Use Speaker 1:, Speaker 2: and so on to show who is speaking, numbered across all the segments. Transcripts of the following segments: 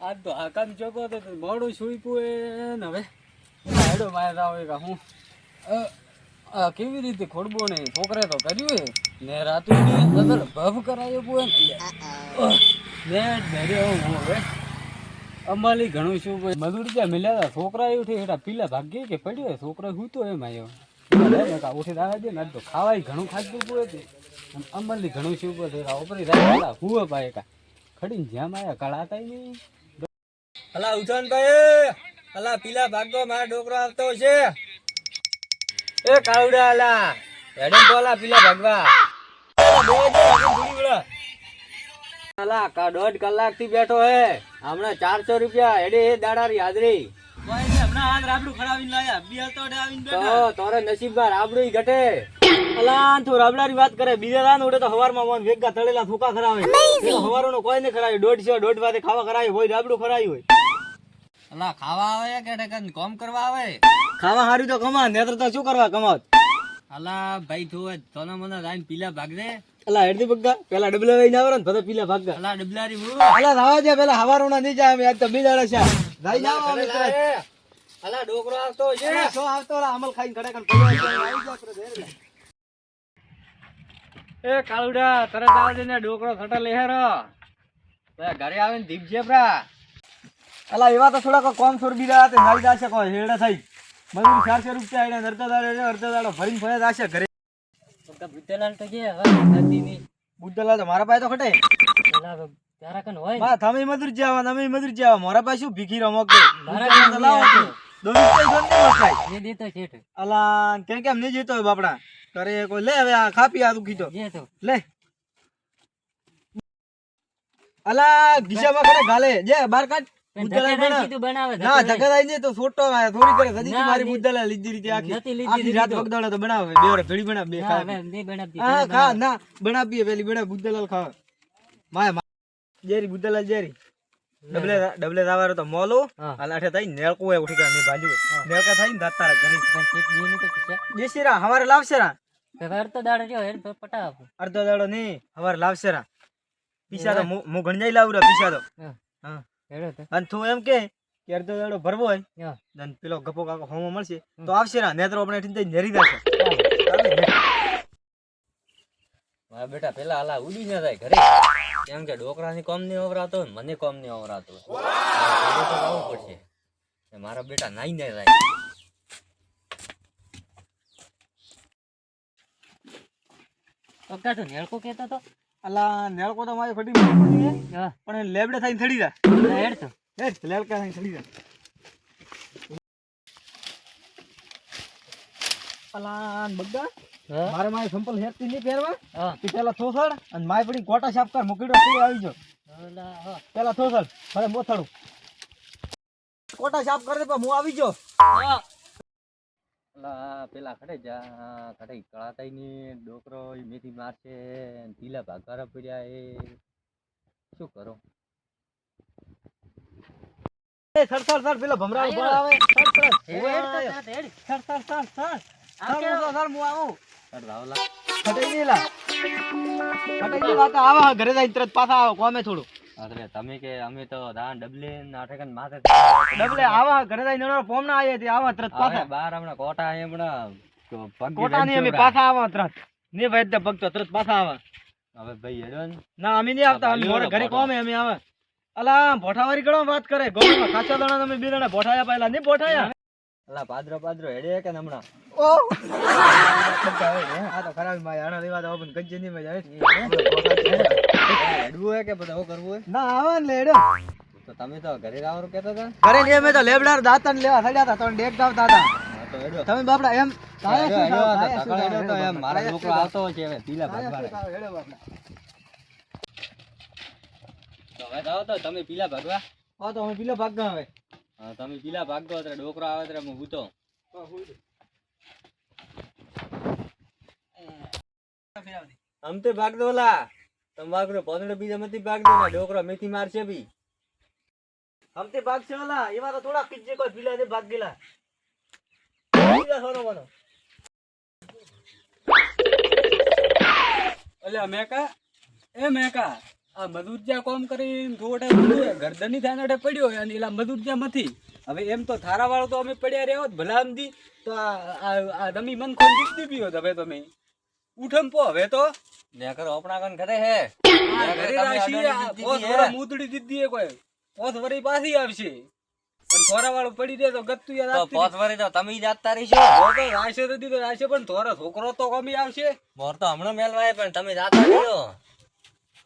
Speaker 1: આજ તો હાકામ ચોકો તો મોડું સુઈ પુએ ને હવે. હેડો મારે આવે એક હું. આ કેવી રીતે ખોડબો ને છોકરે તો કર્યું હે ને રાતું અંદર ભવ કરાયો પુએ ને. હું હવે. અંબાલી ઘણું શું મજૂરી ત્યાં મિલ્યા હતા છોકરા ઉઠી હેઠા પીલા ભાગ્ય કે પડ્યો છોકરો સૂતો એમ આવ્યો ઉઠી આવે છે ને. તો ખાવાય ઘણું ખાધું પૂરે છે અંબાલી ઘણું શું ઉપર ઉપરી રાત હુએ કા ખડીને જ્યાં માયા કળાતા નહીં
Speaker 2: અલા ઉજાનભાઈ અલા પીલા ભાગો મારા ડોકરો આવતો છે. એ કાવડા અલા હેડમ બોલા પીલા ભાગવા.
Speaker 1: અલા કા દોઢ કલાકથી બેઠો હે. હમણાં ચારસો રૂપિયા હેડે હે દાડાની હાજરી.
Speaker 2: વાત ખરાવે. દોઢ વાગે ખાવા કરાવી હોય રાબડું ખરાવી હોય.
Speaker 1: અલા ખાવા આવે કે ઢેકન? કોમ કરવા આવે?
Speaker 2: ખાવા હારું તો કમા નેત્ર તો શું કરવા કમાત
Speaker 1: અલા ભાઈ તું તને મને રાઈન પીલા ભાગ દે.
Speaker 2: અલા હેડતી બગ્ગા પેલા ડબલા લઈને આવરો ને ભલે પીલા ભાગ
Speaker 1: અલા ડબલારી હું?
Speaker 2: અલા રાવા જા પેલા હવારોના નહીં અમે આજ તો બીજાડે છે. રાઈ જાવ અમે
Speaker 1: અલા ડોકરો આવતો છે.
Speaker 2: શું આવતો રા અમલ ખાઈને ઘડે કન આવી જા ઘેર
Speaker 1: એ કાળુડા તરત આવજે ને ડોકરો ખટા લેહેરો. ઘરે આવીને દીપ છે પ્રા.
Speaker 2: અલા એવા તો થોડાક કોમ સોર બીજા તે નાઈ જાશે કોઈ હેડા થઈ. મજૂરી ચારસો રૂપિયા એને અડધો દાડે અડધો દાડો ફરીને ફરે જાશે ઘરે.
Speaker 1: બુદ્ધલાલ તો કે હવે નદી ની
Speaker 2: બુદ્ધલા તો મારા પાસે તો ખટે.
Speaker 1: પેલા તારા કન હોય
Speaker 2: બા તમે મજૂર જાવા તમે મજૂર જાવા મારા પાસે શું ભીખી રમો કે?
Speaker 1: મારા પાસે
Speaker 2: લાવો
Speaker 1: છે.
Speaker 2: તું.
Speaker 1: તો શેઠ.
Speaker 2: અલા કેમ કેમ નહીં જીતો બાપડા. કરે કોઈ લે હવે આ ખાપી આ તું. કીધો
Speaker 1: જે તો.
Speaker 2: લે. અલા ગીસામાં ખડે ગાલે જે બાર કાઢ. હા મા- ડબલે દાવારો તો મોલો.
Speaker 1: હા.
Speaker 2: અલાઠે થઈ નેળકું હોય ઉઠી ગયા મેં ભાજ્યું નેળકા થઈ ને દાતારા કરી
Speaker 1: પણ શેઠ જી ની તો ખિસ્સા.
Speaker 2: દેશી રા હવારે લાવશે રા.
Speaker 1: વ્યવહાર દાડો રહ્યો હેડ તો
Speaker 2: અડધો દાડો નહીં હવારે લાવશે રા. પીસા તો હું હું ગણજાઈ લાવું રા પીસા તો.
Speaker 1: હા. તો.
Speaker 2: અને તું એમ કે કે અડધો દાડો ભરવો હોય અને પેલો ગપો કાકો હોમો મળશે તો આવશે રા નેત્રો આપણે ઠીને નેરી દેશે
Speaker 1: મારા બેટા પેલા હાલા ઉડી ના જાય ઘરે. કેમ કે ડોકરાની કોમ નહીં વવરાતો હોય, મને કોમ નહીં વવરાતો હોય. મારે ઘરે તો આવવું પડશે. મારા બેટા નાઈ ના જાય. પક્કા તો નેળકો કહેતો તો.
Speaker 2: અલા નેળકો તો મારી છે, પણ લેબડે થઈને ચડી જાય
Speaker 1: હેડ તો.
Speaker 2: હેડ લેલકા થઈને ચડી જાય અલા બગ્ગા મારે મારી સંપલ હેરતી નહીં પહેરવા. તું પેલા થોસડ અને માય પડી કોટા સાફ કર મુકીડો તું આવી જો. પેલા થોસડ હવે મોથાડું. કોટા સાફ કરે પણ હું આવી જો.
Speaker 1: અલા, પેલા ખડે જા ખડે કળાતાઈ ની ડોકરો મેથી મારશે ઢીલા ભાગારા પડ્યા એ. શું કરો?
Speaker 2: એ સર સર સર પેલો ભમરા ઉપર આવે સર સર
Speaker 1: હેડ તો
Speaker 2: sir sir sir sir sir sir. Sir હું આવું.
Speaker 1: સર રાવલા.
Speaker 2: ખડે નીલા ખડે ની વાત આવા ઘરે જઈને તરત પાછા આવો કોમે થોડું.
Speaker 1: અરે તમે કે અમે તો દાન ડબલે નાટકન માથે
Speaker 2: ડબલે આવા ઘરે જઈને નળો ફોમ ના આયે તે આવા તરત પાછા.
Speaker 1: બાર હમણાં કોટા એ હમણાં
Speaker 2: કોટા ની અમે પાછા આવા તરત. ને ભાઈ તે ભક્તો તરત પાછા આવા.
Speaker 1: હવે ભાઈ હેડો ના.
Speaker 2: અમે નહીં આવતા અમે મોરે ઘરે કોમે અમે આવે. અલા ભોઠાવારી ગણો વાત કરે. ગોળમાં કાચા દણા તમે બે જણા ભોઠાયા પહેલા. નહીં ભોઠાયા?
Speaker 1: અલા પાદરો પાદરો હેડે કે હમણા?
Speaker 2: ઓ. આ તો ખરાબમાં આના લેવા તો ઓપન ગજ્જે નહીં મજા
Speaker 1: હેડવું હોય કે બધું કરવું હોય
Speaker 2: ના આવે ને લેડો.
Speaker 1: તો તમે તો ઘરે આવવાનું કહેતા હતા?
Speaker 2: ઘરે ને અમે તો લેબડાર દાતન લેવા સડ્યા હતા તો ડેક ગાવતા હતા.
Speaker 1: હા, તો હેડો.
Speaker 2: તમે બાપડા એમ કાયા
Speaker 1: હેડો,
Speaker 2: શું
Speaker 1: હેડો,
Speaker 2: થાવ?
Speaker 1: તો
Speaker 2: કાયા શું
Speaker 1: તકડો
Speaker 2: થાવ?
Speaker 1: હેડો તો એમ મારા છોકરો આવતો હોય છે પીલા હવે જાઓ તો તમે પીલા ભાગવા?
Speaker 2: હા તો અમે પેલો ભાગ ગયો હવે.
Speaker 1: હા તમે પીલા ભાગતો એટલે ડોકરો આવે એટલે હું ભૂતો આમ દો ભાગ દો લા તમે પોતડો બીજા માંથી ભાગ દે ડોકરો મેથી મારશે બી.
Speaker 2: હમતે ભાગ છે ઓલા એવા તો થોડા પીજે કોઈ ભીલા ને ભાગ ગેલા ભીલા સોનો બનો.
Speaker 1: એટલે મેકા એ મેકા
Speaker 3: આ મજૂરજા કોમ કરીને થોડે બધું ગરદની થાય ને પડ્યો અને એલા મજૂરજા મથી. હવે એમ તો થારા વાળો તો અમે પડ્યા રહ્યો ભલા આમથી તો આ આ- રમી મન ખોલ દીધી હોત હવે તમે. ઉઠમ પો હવે તો.
Speaker 1: નેકર ઓપણા કન ઘરે હે?
Speaker 3: પોસ મૂતડી દીધી હે કોઈ? પોસ વરી પાછી આવશે. પણ થોરા વાળો પડી દે તો ગત્તુ યાદ
Speaker 1: તો
Speaker 3: આપતી
Speaker 1: વરી તો તમે જાતા રહીશો.
Speaker 3: તો રાશે તો દીધો રાશે પણ થોરો છોકરો તો કમી આવશે.
Speaker 1: મોર તો હમણો મેલવાય પણ તમે જાતા રહ્યો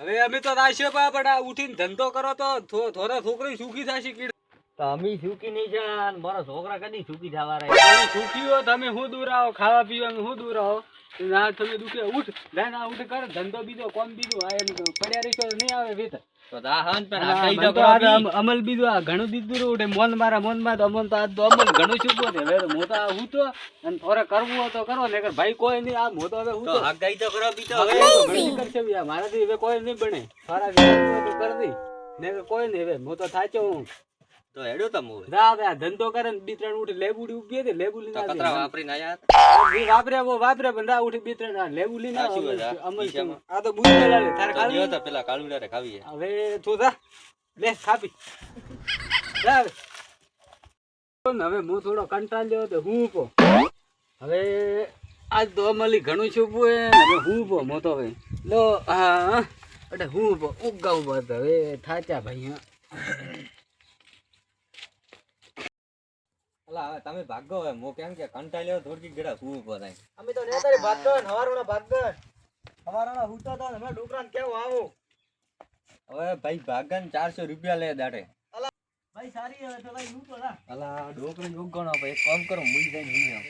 Speaker 3: હવે અમે તો રાશે પા પણ આ ઉઠીને ધંધો કરો તો થો- છોકરી સુખી થશે કીડ.
Speaker 1: તો અમે સુકી નહીં જાન. મારા છોકરા કદી સુખી થવા
Speaker 3: રહ્યા સુખી હો તમે હું દૂર આવો? ખાવા પીવાનું હું દૂર આવો? ના તમે દુખે. ઉઠ. ના ના ઉઠ કર. ધંધો બીજો કોમ બીજો. આ એમ. પડ્યા રહીશો નહીં આવે વેત.
Speaker 1: તો દા હન પણ
Speaker 3: આ
Speaker 1: આ કઈ તો
Speaker 3: આ અમલ બીજું આ ઘણું દીધું રહ્યું. ઉઠે મોન મારા મોનમાં તો અમલ તો આ તો અમલ. ઘણું ચૂકવો છે? હવે હું તો અને થોડે કરવું હોય તો કરો ને ભાઈ કોઈ નહીં. આ મોટો હવે હું
Speaker 1: તો
Speaker 3: તો
Speaker 1: ગઈ તો કરો બીજો
Speaker 3: હવે ઘણી કરશે આ. મારાથી હવે કોઈ નહીં બને. સારા તો કરી દઈ ને કોઈ નહીં. હવે હું તો થાચો હું.
Speaker 1: તો હેડો તમ હવે.
Speaker 3: જા હવે ધંધો કરે ને બી ત્રણ ઉઠી લેબુડી ઊભી હતી લેબુ લઈને આવી કતરા
Speaker 1: વાપરીને આયા
Speaker 3: એ વાપરે વો વાપરે પણ રા ઉઠી બી ત્રણ લેબુ લઈને આવી અમલ આ તો બુદ્ધ લાલે તારે ખાવી
Speaker 1: તો પેલા કાળુડા રે ખાવી
Speaker 3: હવે તું જા લે ખાપી. જા હવે. હું થોડો કંટાળ્યો તો હું ઊભો. હવે આજ તો અમલી ઘણું છૂપું હે હવે હું ઊભો મોતો તો હવે. લો હા એટલે હું ઊભો ઉગા બસ હવે થાચા ભાઈ હા
Speaker 1: અલા હવે તમે ભાગો હવે. મો કેમ કે કંટાળ્યો થોડકી ગડા હું ઊભો થાય.
Speaker 2: અમે તો નેતારી ભાગન હવારોના ભાગન હવારોના હુતા તો ને અમે ડોકરાને કેવું આવો?
Speaker 1: હવે ભાઈ ભાગન ચારસો રૂપિયા લે દાડે.
Speaker 2: ભાઈ સારી હવે તો ભાઈ લૂંટો ના.
Speaker 1: અલા ડોકરી ઉગણો ભાઈ એક કામ કરો મુઈ જાય હું આવ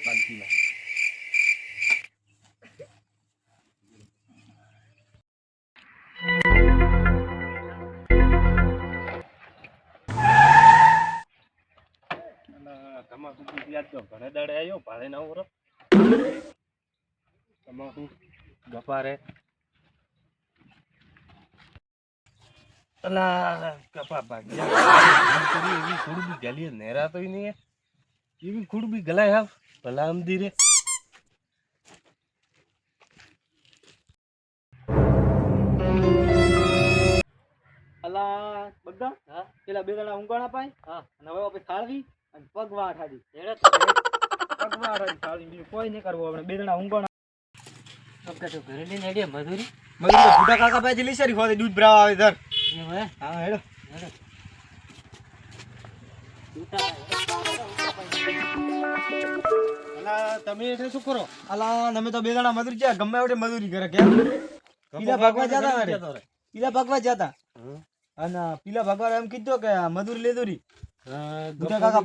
Speaker 4: યાદ તો દાડે આવ્યો ભાડે ના વરો તમાકુ ગપારે. અલા કપા ભાગ્યા એવી ખુડબી ગલી નેરા તો નહીં એવી ખુડબી ગલાય હાવ ભલા અમદી રે
Speaker 2: અલા બધા
Speaker 3: હા?
Speaker 2: પેલા બે દાડા ઊંઘાણા પાય?
Speaker 3: હા.
Speaker 2: અને હવે આપણે અને પગ વાઠાડી
Speaker 3: એડે તો
Speaker 2: પગ વાઠાડી ખાળવી બીજું કોઈ નહીં કરવું આપણે. બે જણા ઊંઘાણા
Speaker 3: પક્કા તો ઘરે લઈને આડ્યા મજૂરી
Speaker 2: મજૂર તો ભૂટા કાકા પાસેથી લીસરી ખોદી દૂધ ભરાવા આવે ધર.
Speaker 3: હા?
Speaker 2: હેડો.
Speaker 4: અલા તમે એટલે શું કરો?
Speaker 2: અલા તમે તો બે જણા મજૂર ગયા. ગમે એવડે મજૂરી કરે કેમ પીલા ભાગવા જતા અરે પીલા ભાગવા જતા. અને પીલા ભાગવા એમ કીધું કે મધુરી મજૂરી લેદુરી કાકા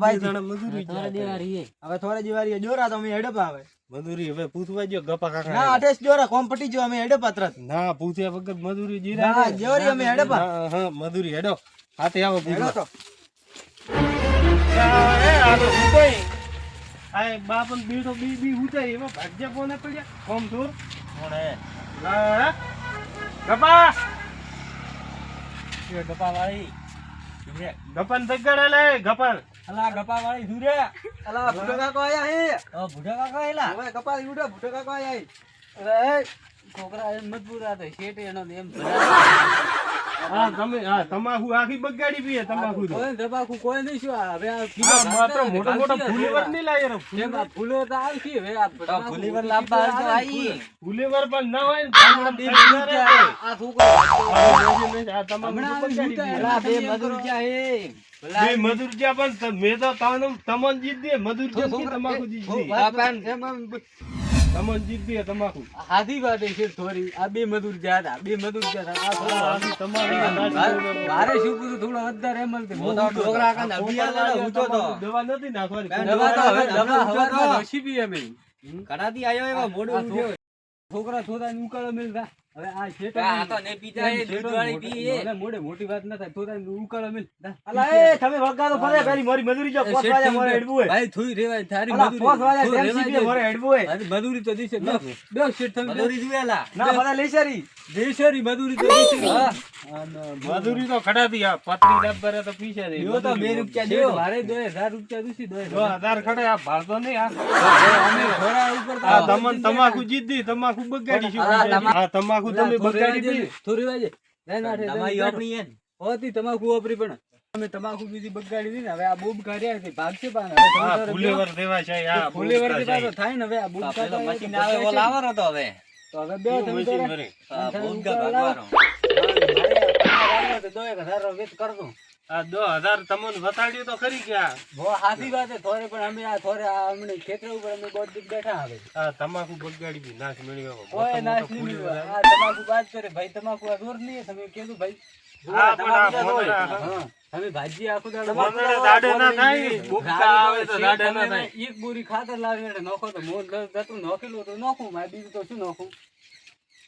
Speaker 2: હવે થોડા દિવાળી જોરા તો અમે હેડપ આવે
Speaker 4: મજૂરી હવે પૂછવા જો ગપા
Speaker 2: ના અઠેસ જોરા કોમ પટી જો અમે હેડપ પાત્ર
Speaker 4: ના પૂછ્યા વગર મજૂરી જીરા
Speaker 2: ના જોરી અમે હેડપ.
Speaker 4: હા મજૂરી હેડો. હાથે આવો પૂછવા.
Speaker 2: તો.
Speaker 4: આ બાપન બીડો બી બી ઉતારી એમાં ભાગ્યા કોને પડ્યા? કોમ દૂર
Speaker 1: કોણે
Speaker 4: ગપા
Speaker 1: ગપા વાળી.
Speaker 4: ગપન તગડે લે ગપન.
Speaker 1: અલા ગપા વાળી સુરે
Speaker 2: અલા ભૂટો કાકો આયા હે.
Speaker 1: ઓ ભૂડા કાકો એલા
Speaker 2: હવે ગપા ઉડો ભૂટો કાકો આયા હે.
Speaker 3: અરે છોકરા એમ મજબૂર તો શેઠ એનો એમ
Speaker 4: હા તમે હા તમાકુ આખી બગાડી પીએ તમાકુ તો
Speaker 3: કોઈ નહીં શું હવે આ
Speaker 4: માત્ર મોટો મોટો ફૂલેવર નહીં લાગે રે.
Speaker 3: કેમ આ ફૂલો તો આવશે હવે આ તમાકુ
Speaker 1: ફુલીવર લાવવા
Speaker 3: આવે.
Speaker 4: ફૂલેવર પણ ના હોય.
Speaker 3: આ છોકરો
Speaker 4: આ તમાકુ
Speaker 3: બે મજૂર ક્યાં હે.
Speaker 4: પણ મેં તો તમને તમન જીત દે મજૂર જેમ તમાકુ જીત દે તમન જીત દે તમાકુ.
Speaker 3: હાથી વાતે છે થોડી. આ બે મજૂર જ્યાં હતા. બે મજૂર જ્યાં આ થોડા
Speaker 4: આથી
Speaker 3: મારે- શું થોડો વધારે એમ જ
Speaker 1: હું તો કાન અભિયાન ઊંચો તો.
Speaker 4: દવા નથી નાખવાની.
Speaker 3: દવા તો હવે
Speaker 1: દવા
Speaker 3: દવા
Speaker 1: તો.
Speaker 3: હવારમાં નસીબી અમે
Speaker 1: કડાથી આયો એવા મોઢું
Speaker 3: છોકરા થોડા ઉકાળો મિલતા હવે આ શેઠ
Speaker 1: આ તો ને પીતા એ દૂધ વાળી એ.
Speaker 3: મોડે મોટી વાત ના થાય. થોડા ઉકાળો મિલ.
Speaker 2: અલા એ તમે વળગા તો ફરે પેલી મારી મજૂરી જો પોસ વાળા મોરે હેડવું હોય.
Speaker 3: ભાઈ થોડી રેવાય તારી મજૂરી
Speaker 2: પોસ વાળા
Speaker 3: થોડી
Speaker 2: ટેમ
Speaker 3: રેવાય
Speaker 2: સીપીએ મોરે હેડવું હોય.
Speaker 3: અરે મજૂરી તો દિશે. બે બે શેઠ તમે
Speaker 1: મજૂરી જોયેલા
Speaker 2: ના બધા લેસરી.
Speaker 3: દેશેરી મજૂરી તો દિશે.
Speaker 1: હા.
Speaker 4: મજૂરી તો ખડાતી આ પતરી ડબ્બરે તો પીછે દે
Speaker 1: તો બે રૂપિયા
Speaker 3: મારે દો હજાર રૂપિયા દુસી દો
Speaker 4: જો ખડે આ ભાળતો નહીં આ.
Speaker 3: અમે ઘોડા ઉપર તો
Speaker 4: આ તમન તમાકુ જીત દી તમાકુ બગાડી શું
Speaker 3: આ તમા-
Speaker 4: આ તમાકુ તમે બગાડી
Speaker 3: થોડી
Speaker 4: દી
Speaker 3: થોડી વાજે
Speaker 2: તમારી. આપણી ને?
Speaker 3: હોતી તમાકુ વાપરી પણ અમે તમાકુ બીજી બગાડી દીધી ને હવે આ બૂબ કાઢ્યા છે ભાગશે પાન હવે
Speaker 4: ફુલેવર દેવા છે આ
Speaker 3: ફૂલેવર
Speaker 4: બોલતા
Speaker 3: થી થાય ને હવે આ બૂબ
Speaker 2: આ મશીન આવે ઓલ. લાવવાનો તો હવે
Speaker 3: તો હવે બે તમે
Speaker 4: મશીન ભરી.
Speaker 2: આ
Speaker 3: તમે
Speaker 2: ભૂંગા ભાગવાનો.
Speaker 3: તો દો એક હજાર વેત કર દઉં.
Speaker 4: આ દો હજાર તમને બતાડ્યું તો ખરી આ
Speaker 3: બહુ સાચી વાત થોડે પણ અમે આ આ અમને ખેતર ઉપર અમે બોટ દીક બેઠા હવે.
Speaker 4: આ તમાકુ બગાડી દી નાશ મેળવ્યો
Speaker 3: કોઈ નાશ નહીં મળ્યો. આ તમાકુ બાદ કરે. ભાઈ તમાકુ આ દૂર નહીં તમે કીધું ભાઈ
Speaker 4: હા, પણ આ
Speaker 3: તમાકુ તો
Speaker 4: ભોંદડા,
Speaker 3: દોર. હા. તમે ભાજી આખો દાડો
Speaker 4: ના થાય, ભૂકા આવે તો દાડે ના થાય.
Speaker 3: એક બોરી ખાતર લાવી એટલે નોખો તો મોં જતું નોખેલું તો નોખું. મારે બીજું તો શું નોખું?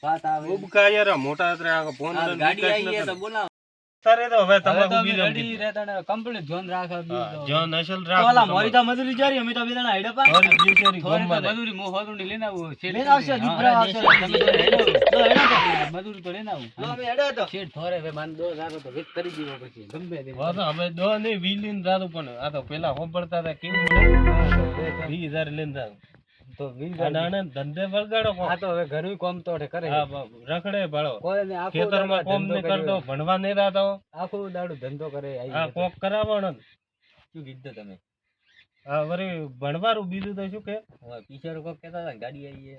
Speaker 3: વાત આવે.
Speaker 4: મોટા ત્રે આ ફોન
Speaker 2: ગાડી આવી તો બોલાવો.
Speaker 4: તારે તો હવે
Speaker 3: તમે ઊભી
Speaker 4: રેડી
Speaker 3: અમે રહેતા ને complete ધ્યાન રાખવા બીજું તો-
Speaker 4: જોન અસલ
Speaker 1: તો
Speaker 4: રાખ
Speaker 1: ઓલા મોરી તો મજૂરી જારી અમે તો બેના હેડે પા હાઈડે પા
Speaker 3: ગોમ તો મજૂરી મો હોદુંડી લઈને આવું. છે
Speaker 1: લઈને આવશે, દીપરા આવશે.
Speaker 3: તમે તો હેડો
Speaker 1: તો હેડો તો.
Speaker 3: મજૂરી તો લઈને આવું.
Speaker 1: તો અમે હેડે તો
Speaker 3: શેઠ થોરે હવે માન દો રાખો તો વેચ કરી દીવો પછી ગમે તે.
Speaker 4: હવે દો ને વીલીન રાખો પણ આ તો પેલા હોંભળતા હતા કેવું પડે વીસ હજાર લઈને જાતું
Speaker 3: તો
Speaker 4: ધંધે વળગાડો?
Speaker 3: આ તો હવે ઘરનું કોમ તો કરે.
Speaker 4: હા, રખડે ભાળો. ખેતરમાં કોમ ને કરતો ભણવા નહીં રાતો.
Speaker 3: આખો દાડો ધંધો કરે
Speaker 4: આ કોક કરાવવાનો.
Speaker 2: શું કીધું તમે?
Speaker 4: હા વરી ભણવાનું બીજું તો શું કે?
Speaker 2: પીછેરો કોક કહેતા હતા ગાડી આવી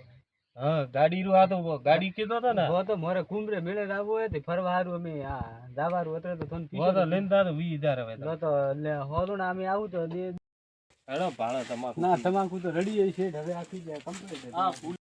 Speaker 4: હા ગાડી રૂ આ તો ગાડી કીધો હતો ને.
Speaker 3: હો તો મોરે કુંભરે મેળે જ આવવું હોય ફરવા હારું અમે આ જાવારું અત્યારે તો
Speaker 4: હો તો લઈને જાતો વી હજાર હવે તો.
Speaker 3: લે તો ને અમે આવું તો
Speaker 4: હેડો ભાળો તમાકુ
Speaker 3: ના તમાકુ તો રડી જાય છે હવે આખી જાય કમ્પ્લીટ